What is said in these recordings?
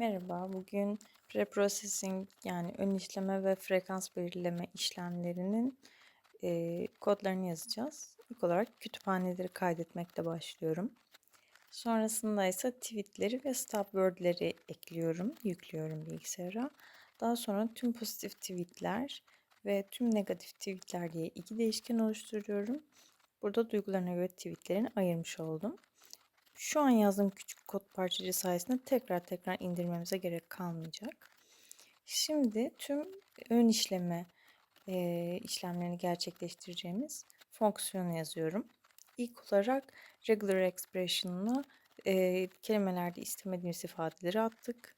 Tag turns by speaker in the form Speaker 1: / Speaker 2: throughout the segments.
Speaker 1: Merhaba, bugün preprocessing yani ön işleme ve frekans belirleme işlemlerinin e, kodlarını yazacağız. İlk olarak kütüphaneleri kaydetmekle başlıyorum. Sonrasında ise tweetleri ve stop word'leri ekliyorum, yüklüyorum bilgisayara. Daha sonra tüm pozitif tweetler ve tüm negatif tweetler diye iki değişken oluşturuyorum. Burada duygularına göre tweetlerini ayırmış oldum. Şu an yazdığım küçük kod parçacığı sayesinde tekrar tekrar indirmemize gerek kalmayacak. Şimdi tüm ön işleme e, işlemlerini gerçekleştireceğimiz fonksiyonu yazıyorum. İlk olarak regular expression'la e, kelimelerde istemediğimiz ifadeleri attık.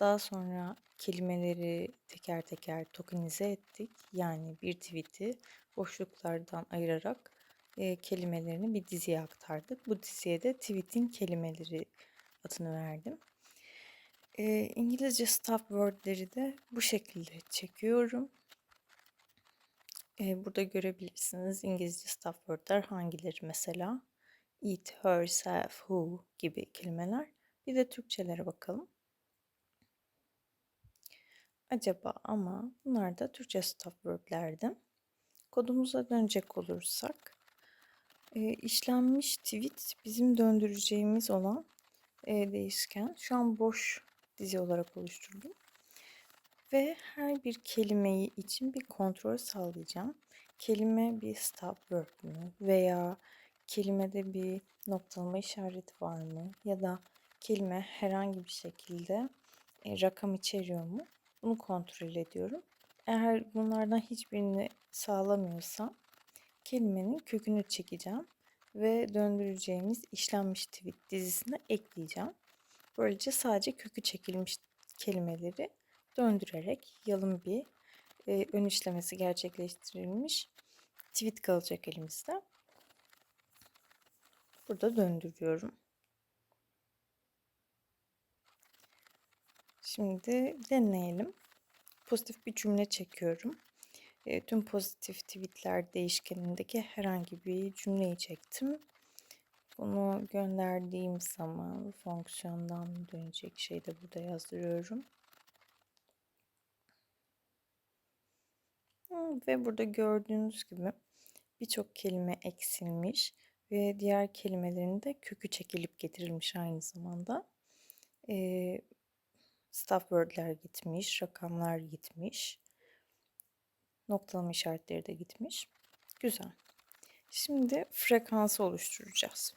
Speaker 1: Daha sonra kelimeleri teker teker tokenize ettik. Yani bir tweet'i boşluklardan ayırarak e, kelimelerini bir diziye aktardık. Bu diziye de tweet'in kelimeleri adını verdim. E, İngilizce stop word'leri de bu şekilde çekiyorum. E, burada görebilirsiniz İngilizce stop word'ler hangileri mesela. It, herself, who gibi kelimeler. Bir de Türkçelere bakalım. Acaba ama bunlar da Türkçe stop word'lerdi. Kodumuza dönecek olursak e, işlenmiş tweet bizim döndüreceğimiz olan e, değişken. Şu an boş dizi olarak oluşturdum. Ve her bir kelimeyi için bir kontrol sağlayacağım. Kelime bir stop word mü veya kelimede bir noktalama işareti var mı ya da kelime herhangi bir şekilde e, rakam içeriyor mu? Bunu kontrol ediyorum. Eğer bunlardan hiçbirini sağlamıyorsam kelimenin kökünü çekeceğim ve döndüreceğimiz işlenmiş tweet dizisine ekleyeceğim. Böylece sadece kökü çekilmiş kelimeleri döndürerek yalın bir e, ön işlemesi gerçekleştirilmiş tweet kalacak elimizde. Burada döndürüyorum. Şimdi deneyelim. Pozitif bir cümle çekiyorum. E, tüm pozitif tweetler değişkenindeki herhangi bir cümleyi çektim. Bunu gönderdiğim zaman fonksiyondan dönecek şeyi de burada yazdırıyorum. Ve burada gördüğünüz gibi birçok kelime eksilmiş ve diğer kelimelerin de kökü çekilip getirilmiş aynı zamanda. E, stop word'ler gitmiş, rakamlar gitmiş. Noktalama işaretleri de gitmiş. Güzel. Şimdi frekansı oluşturacağız.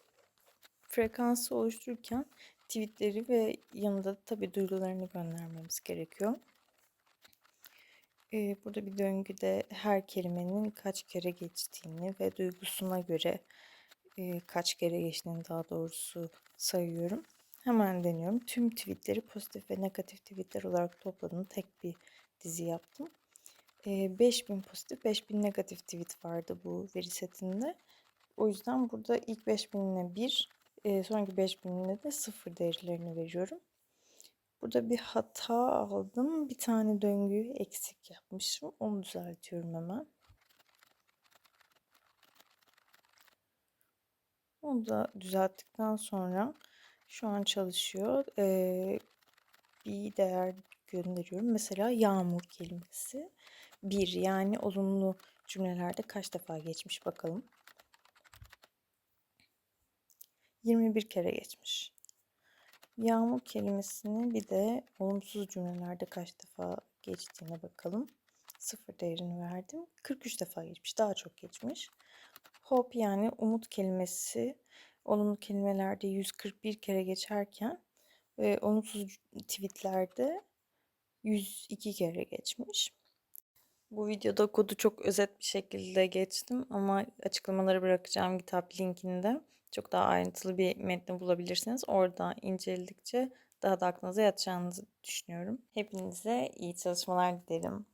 Speaker 1: Frekansı oluştururken tweetleri ve yanında tabi duygularını göndermemiz gerekiyor. Ee, burada bir döngüde her kelimenin kaç kere geçtiğini ve duygusuna göre e, kaç kere geçtiğini daha doğrusu sayıyorum. Hemen deniyorum. Tüm tweetleri pozitif ve negatif tweetler olarak topladım. Tek bir dizi yaptım. 5000 pozitif 5000 negatif tweet vardı bu veri setinde. O yüzden burada ilk 5000'ine 1 sonraki 5000'ine de 0 değerlerini veriyorum. Burada bir hata aldım. Bir tane döngüyü eksik yapmışım. Onu düzeltiyorum hemen. Onu da düzelttikten sonra şu an çalışıyor. Ee, bir değer gönderiyorum. Mesela yağmur kelimesi. Bir yani olumlu cümlelerde kaç defa geçmiş bakalım. 21 kere geçmiş. Yağmur kelimesini bir de olumsuz cümlelerde kaç defa geçtiğine bakalım. Sıfır değerini verdim. 43 defa geçmiş. Daha çok geçmiş. Hope yani umut kelimesi olumlu kelimelerde 141 kere geçerken e, olumsuz tweetlerde 102 kere geçmiş. Bu videoda kodu çok özet bir şekilde geçtim ama açıklamaları bırakacağım kitap linkinde. Çok daha ayrıntılı bir metni bulabilirsiniz. Orada inceledikçe daha da aklınıza yatacağınızı düşünüyorum. Hepinize iyi çalışmalar dilerim.